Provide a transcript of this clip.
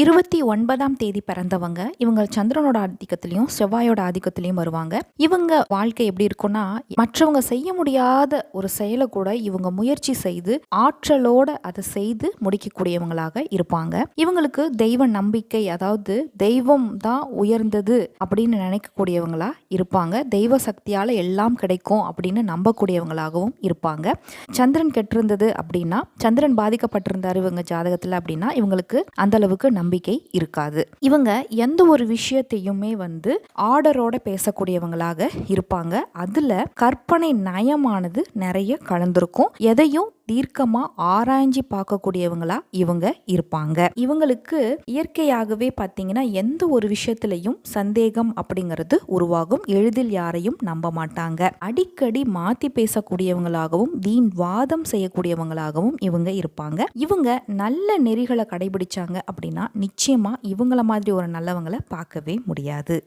இருபத்தி ஒன்பதாம் தேதி பிறந்தவங்க இவங்க சந்திரனோட ஆதிக்கத்திலையும் செவ்வாயோட ஆதிக்கத்திலையும் வருவாங்க. இவங்க வாழ்க்கை எப்படி இருக்கும்னா மற்றவங்க செய்ய முடியாத ஒரு செயலை கூட இவங்க முயற்சி செய்து ஆற்றலோட அதை செய்து முடிக்கக்கூடியவங்களாக இருப்பாங்க. இவங்களுக்கு தெய்வ நம்பிக்கை அதாவது தெய்வம் தான் உயர்ந்தது அப்படின்னு நினைக்கக்கூடியவங்களா இருப்பாங்க. தெய்வ சக்தியால எல்லாம் கிடைக்கும் அப்படின்னு நம்பக்கூடியவங்களாகவும் இருப்பாங்க. சந்திரன் கெட்டிருந்தது அப்படின்னா சந்திரன் பாதிக்கப்பட்டிருந்தாரு இவங்க ஜாதகத்தில் அப்படின்னா இவங்களுக்கு அந்த அளவுக்கு நம்பிக்கை இருக்காது. இவங்க எந்த ஒரு விஷயத்தையுமே வந்து ஆர்டரோட பேசக்கூடியவங்களாக இருப்பாங்க. அதுல கற்பனை நயமானது நிறைய கலந்திருக்கும். எதையும் தீர்க்கமா ஆராய்ஞ்சி பார்க்கக்கூடியவங்களா இவங்க இருப்பாங்க. இவங்களுக்கு இயற்கையாகவே பார்த்தீங்கன்னா எந்த ஒரு விஷயத்திலையும் சந்தேகம் அப்படிங்கிறது உருவாகும். எளிதில் யாரையும் நம்ப மாட்டாங்க. அடிக்கடி மாத்தி பேசக்கூடியவங்களாகவும் வீண் வாதம் செய்யக்கூடியவங்களாகவும் இவங்க இருப்பாங்க. இவங்க நல்ல நெறிகளை கடைபிடிச்சாங்க அப்படின்னா நிச்சயமாக இவங்கள மாதிரி ஒரு நல்லவங்களை பார்க்கவே முடியாது.